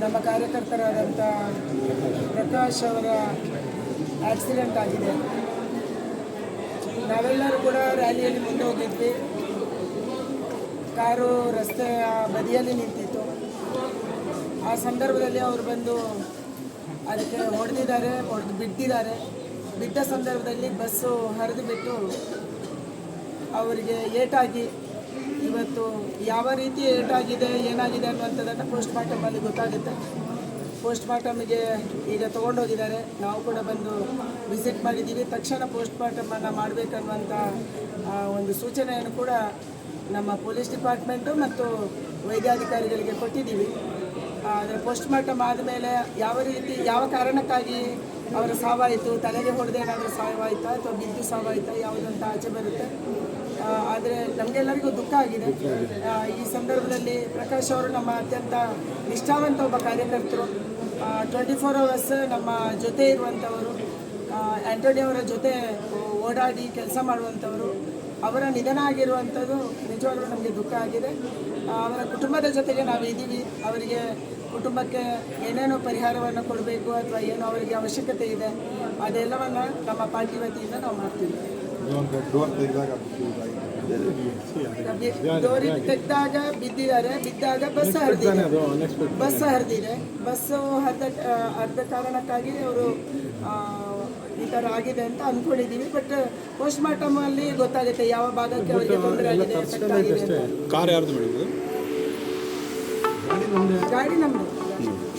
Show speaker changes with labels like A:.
A: ನಮ್ಮ ಕಾರ್ಯಕರ್ತರಾದಂಥ ಪ್ರಕಾಶ್ ಅವರ ಆಕ್ಸಿಡೆಂಟ್ ಆಗಿದೆ. ನಾವೆಲ್ಲರೂ ಕೂಡ ರ್ಯಾಲಿಯಲ್ಲಿ ಮುಂದೆ ಹೋಗಿದ್ವಿ ಕಾರು ರಸ್ತೆಯ ಬದಿಯಲ್ಲಿ ನಿಂತಿತ್ತು. ಆ ಸಂದರ್ಭದಲ್ಲಿ ಅವರು ಬಂದು ಅದಕ್ಕೆ ಹೊಡೆದಿದ್ದಾರೆ, ಹೊಡೆದು ಬಿಟ್ಟಿದ್ದಾರೆ. ಬಿದ್ದ ಸಂದರ್ಭದಲ್ಲಿ ಬಸ್ಸು ಹರಿದು ಬಿಟ್ಟು ಅವರಿಗೆ ಏಟಾಗಿ ಇವತ್ತು ಯಾವ ರೀತಿ ಏಟಾಗಿದೆ, ಏನಾಗಿದೆ ಅನ್ನುವಂಥದ್ದನ್ನು ಪೋಸ್ಟ್ ಮಾರ್ಟಮಲ್ಲಿ ಗೊತ್ತಾಗುತ್ತೆ. ಪೋಸ್ಟ್ ಮಾರ್ಟಮ್ಗೆ ಈಗ ತೊಗೊಂಡೋಗಿದ್ದಾರೆ. ನಾವು ಕೂಡ ಬಂದು ವಿಸಿಟ್ ಮಾಡಿದ್ದೀವಿ. ತಕ್ಷಣ ಪೋಸ್ಟ್ ಮಾರ್ಟಮನ್ನು ಮಾಡಬೇಕನ್ನುವಂಥ ಒಂದು ಸೂಚನೆಯನ್ನು ಕೂಡ ನಮ್ಮ ಪೊಲೀಸ್ ಡಿಪಾರ್ಟ್ಮೆಂಟು ಮತ್ತು ವೈದ್ಯಾಧಿಕಾರಿಗಳಿಗೆ ಕೊಟ್ಟಿದ್ದೀವಿ. ಆದರೆ ಪೋಸ್ಟ್ ಮಾರ್ಟಮ್ ಆದಮೇಲೆ ಯಾವ ರೀತಿ, ಯಾವ ಕಾರಣಕ್ಕಾಗಿ ಅವರ ಸಾವಾಯಿತು ತಲೆಗೆ ಹೊಡೆದು ಏನಾದರೂ ಸಾವಾಯಿತಾ ಅಥವಾ ಬಿದ್ದು ಸಾವಾಯಿತಾ ಯಾವುದಂತ ಆಚೆ ಬರುತ್ತೆ. ಆದರೆ ನಮಗೆಲ್ಲರಿಗೂ ದುಃಖ ಆಗಿದೆ. ಈ ಸಂದರ್ಭದಲ್ಲಿ ಪ್ರಕಾಶ್ ಅವರು ನಮ್ಮ ಅತ್ಯಂತ ನಿಷ್ಠಾವಂತ ಒಬ್ಬ ಕಾರ್ಯಕರ್ತರು. ಟ್ವೆಂಟಿ ಫೋರ್ ಅವರ್ಸ್ ನಮ್ಮ ಜೊತೆ ಇರುವಂಥವರು ಆ್ಯಂಟೋನಿ ಅವರ ಜೊತೆ ಓಡಾಡಿ ಕೆಲಸ ಮಾಡುವಂಥವರು, ಅವರ ನಿಧನ ಆಗಿರುವಂಥದ್ದು ನಿಜವಾಗ್ಲೂ ನಮಗೆ ದುಃಖ ಆಗಿದೆ. ಅವರ ಕುಟುಂಬದ ಜೊತೆಗೆ ನಾವು ಇದ್ದೀವಿ ಅವರಿಗೆ ಕುಟುಂಬಕ್ಕೆ ಏನೇನೋ ಪರಿಹಾರವನ್ನು ಕೊಡಬೇಕು ಅಥವಾ ಏನು ಅವರಿಗೆ ಅವಶ್ಯಕತೆ ಇದೆ ಅದೆಲ್ಲವನ್ನು ನಮ್ಮ ಪಾರ್ಟಿ ವತಿಯಿಂದ ನಾವು ಮಾಡ್ತೀವಿ.
B: ಒಂದು ಡೋರ್ ತೆಗ್ದಾಗ
A: ಬಿದ್ದಿದ್ದಾರೆ. ಬಿದ್ದಾಗ ಬಸ್ ಹರಿದಿದೆ. ಬಸ್ ಹರಿದಿದೆ. ಬಸ್ಸು ಹರಿದ ಹರಿದ ಕಾರಣಕ್ಕಾಗಿ ಅವರು ಈ ಥರ ಆಗಿದೆ ಅಂತ ಅಂದ್ಕೊಂಡಿದ್ದೀವಿ ಬಟ್ ಪೋಸ್ಟ್ ಮಾರ್ಟಮಲ್ಲಿ ಗೊತ್ತಾಗುತ್ತೆ ಯಾವ ಭಾಗಕ್ಕೆ ಅವರಿಗೆ ತೊಂದರೆ ಆಗಿದೆ.
C: ಕಾರ್ ಯಾರ್ದು
A: गाडी नंबर